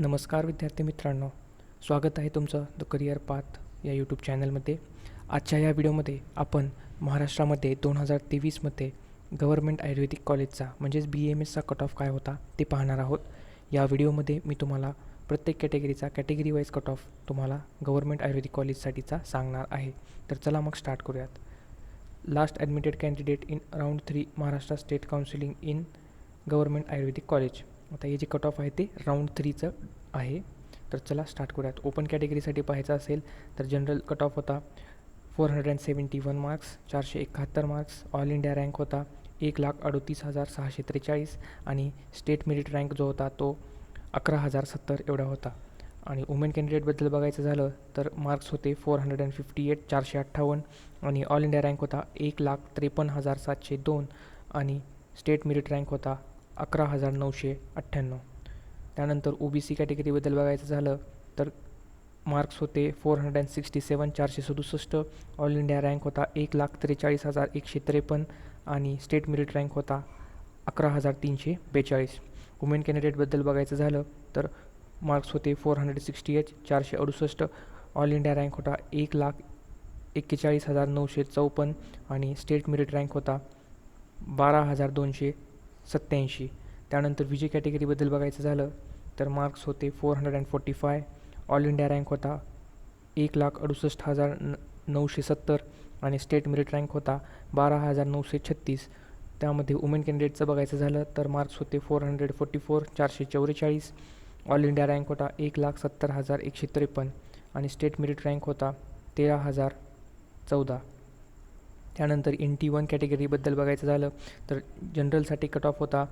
नमस्कार विद्यार्थी मित्रांनो. स्वागत आहे तुमचं द करिअर पाथ या यूट्यूब चॅनलमध्ये. आजच्या या व्हिडिओमध्ये आपण महाराष्ट्रामध्ये दोन हजार तेवीसमध्ये गव्हर्मेंट आयुर्वेदिक कॉलेजचा म्हणजेच बी एम एसचा कट ऑफ काय होता ते पाहणार आहोत. या व्हिडिओमध्ये मी तुम्हाला प्रत्येक कॅटेगरीचा कॅटेगरी वाईज कट ऑफ तुम्हाला गव्हर्मेंट आयुर्वेदिक कॉलेजसाठीचा सांगणार आहे. तर चला मग स्टार्ट करूयात. Last admitted candidate in round three Maharashtra state counselling in government Ayurvedic college. आता हे जे कट ऑफ आहे ते राऊंड थ्रीचं आहे. तर चला स्टार्ट करूयात. ओपन कॅटेगरीसाठी पाहायचं असेल तर जनरल कट ऑफ होता. Four hundred and seventy one marks चारशे एकाहत्तर मार्क्स ऑल इंडिया रँक होता. एक लाख अडतीस हजार सहाशे त्रेचाळीस आणि स्टेट मेरिट रँक जो होता तो अकरा हजार सत्तर एवढा होता. आणि वुमेन कॅन्डिडेटबद्दल बघायचं झालं तर मार्क्स होते four hundred and fifty eight चारशे अठ्ठावन्न आणि ऑल इंडिया रँक होता एक लाख त्रेपन्न हजार सातशे दोन आणि स्टेट मेरिट रँक होता अकरा हजार नऊशे अठ्ठ्याण्णव. त्यानंतर ओ बी सी कॅटेगरीबद्दल बघायचं झालं तर मार्क्स होते four hundred and sixty seven चारशे सदुसष्ट ऑल इंडिया रँक होता एक लाख त्रेचाळीस हजार एकशे त्रेपन्न आणि स्टेट मेरिट रँक होता अकरा हजार तीनशे बेचाळीस. वुमेन कॅन्डिडेटबद्दल बघायचं झालं तर मार्क्स होते फोर हंड्रेड सिक्स्टी एट चारशे अडुसष्ट ऑल इंडिया रँक होता एक लाख एक्केचाळीस हजार नऊशे चौपन्न आणि स्टेट मेरिट रँक होता बारा हजार दोनशे सत्त्याऐंशी. त्यानंतर विजय कॅटेगरीबद्दल बघायचं झालं तर मार्क्स होते four hundred and forty five all India rank होता एक लाख अडुसष्ट हजार न नऊशे सत्तर आणि स्टेट मेरिट रँक होता बारा हजार नऊशे छत्तीस. त्यामध्ये वुमेन कॅन्डिडेटचं बघायचं झालं तर मार्क्स होते फोर हंड्रेड फोर्टी फोर चारशे चौवेचाळीस. ऑल इंडिया रँक होता एक लाख सत्तर हजार एकशे त्रेपन्न आणि स्टेट मेरिट रँक होता तेरा हजार चौदा. त्यानंतर एन टी वन कॅटेगरीबद्दल बघायचं झालं तर जनरलसाठी कट ऑफ होता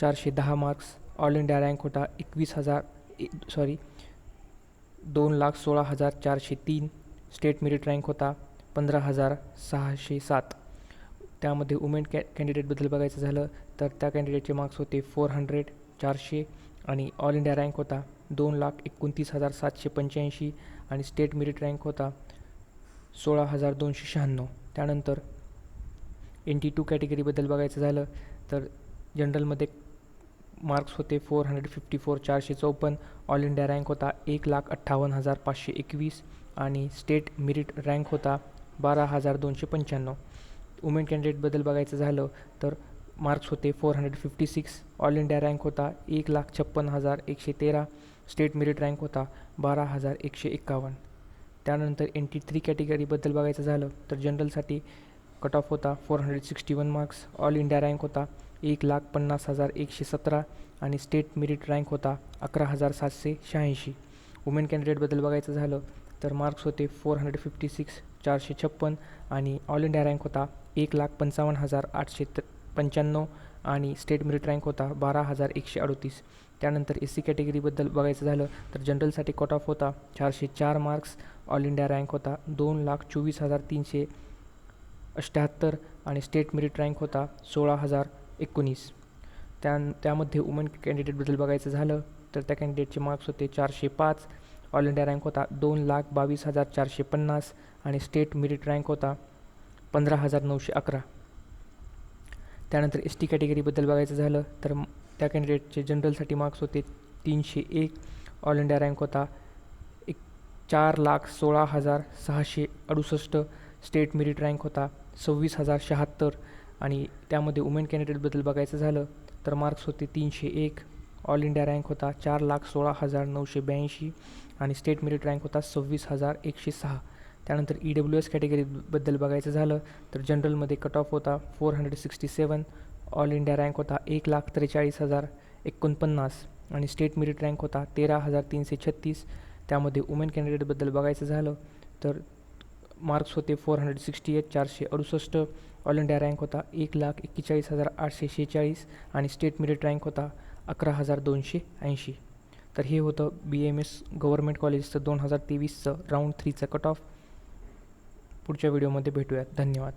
चारशे दहा मार्क्स ऑल इंडिया रँक होता एकवीस हजार सॉरी दोन लाख सोळा हजार चारशे तीन स्टेट मेरिट रँक होता पंधरा हजार सहाशे सात. त्यामध्ये वुमेन कॅ कॅन्डिडेटबद्दल बघायचं झालं तर त्या कॅन्डिडेटचे मार्क्स होते फोर हंड्रेड चारशे आणि ऑल इंडिया रँक होता दोन लाख एकोणतीस हजार सातशे पंच्याऐंशी आणि स्टेट मेरिट रँक होता सोळा हजार दोनशे शहाण्णव. त्यानंतर एन टी टू कॅटेगरीबद्दल बघायचं झालं तर जनरलमध्ये मार्क्स होते फोर हंड्रेड फिफ्टी फोर चारशे चौपन्न. ऑल इंडिया रँक होता एक लाख अठ्ठावन्न हजार पाचशे एकवीस आणि स्टेट मेरिट रँक होता बारा हजार दोनशे पंच्याण्णव. वुमेन कॅन्डिडेटबद्दल बघायचं झालं तर मार्क्स होते four hundred fifty six all India rank होता एक लाख छप्पन्न हजार एकशे तेरा. स्टेट मेरिट रँक होता बारा हजार एकशे एक्कावन्न त्यानंतर एन टी थ्री कॅटेगरीबद्दल बघायचं झालं तर जनरलसाठी कट ऑफ होता four hundred sixty one marks all India rank होता एक लाख पन्नास हजार एकशे सतरा आणि स्टेट मेरिट रँक होता अकरा हजार सातशे शहाऐंशी. वुमेन कॅन्डिडेटबद्दल बघायचं झालं तर मार्क्स होते फोर हंड्रेड फिफ्टी सिक्स चारशे छप्पन आणि ऑल इंडिया रँक होता एक लाख पंचावन्न हजार आठशे त पंच्याण्णव. आणि स्टेट मेरिट रँक होता बारा हजार एकशे अडतीस. त्यानंतर एस सी कॅटेगरीबद्दल बघायचं झालं तर जनरलसाठी कट ऑफ होता चारशे चार मार्क्स ऑल इंडिया रँक होता दोन लाख चोवीस हजार तीनशे अष्ट्याहत्तर आणि स्टेट मेरिट रँक होता सोळा हजार एकोणीस. त्या त्यामध्ये वुमन कॅन्डिडेटबद्दल बघायचं झालं तर त्या कॅन्डिडेटचे मार्क्स होते चारशे पाच. ऑल इंडिया रँक होता दोन लाख बावीस हजार चारशे पन्नास आणि स्टेट मेरिट रँक होता पंधरा हजार नऊशे अकरा. त्यानंतर एस टी कॅटेगरीबद्दल बघायचं झालं तर त्या कॅन्डिडेटचे जनरलसाठी मार्क्स होते तीनशे एक ऑल इंडिया रँक होता एक चार लाख सोळा हजार सहाशे अडुसष्ट स्टेट मेरिट रँक होता सव्वीस हजार शहात्तर आणि त्यामध्ये वुमेन कॅन्डिडेटबद्दल बघायचं झालं तर मार्क्स होते तीनशे एक ऑल इंडिया रँक होता चार लाख सोळा हजार नऊशे ब्याऐंशी आणि स्टेट मेरिट रँक होता सव्वीस हजार एकशे सहा. त्यानंतर ई डब्ल्यू एस कॅटेगरीबद्दल बघायचं झालं तर जनरलमध्ये कट ऑफ होता four hundred sixty seven all India rank होता एक लाख त्रेचाळीस हजार एकोणपन्नास आणि स्टेट मेरिट रँक होता तेरा हजार तीनशे छत्तीस. त्यामध्ये वुमेन कॅन्डिडेटबद्दल बघायचं झालं तर मार्क्स होते फोर हंड्रेड सिक्स्टी एट चारशे अडुसष्ट. ऑल इंडिया रँक होता एक लाख एक्केचाळीस हजार आठशे शेहेचाळीस आणि स्टेट मेरिट रँक होता अकरा हजार दोनशे ऐंशी. तर हे होतं बी एम एस गव्हर्मेंट कॉलेजचं दोन हजार तेवीसचं राऊंड थ्रीचं कट ऑफ पुढच्या व्हिडिओमध्ये भेटूयात. धन्यवाद.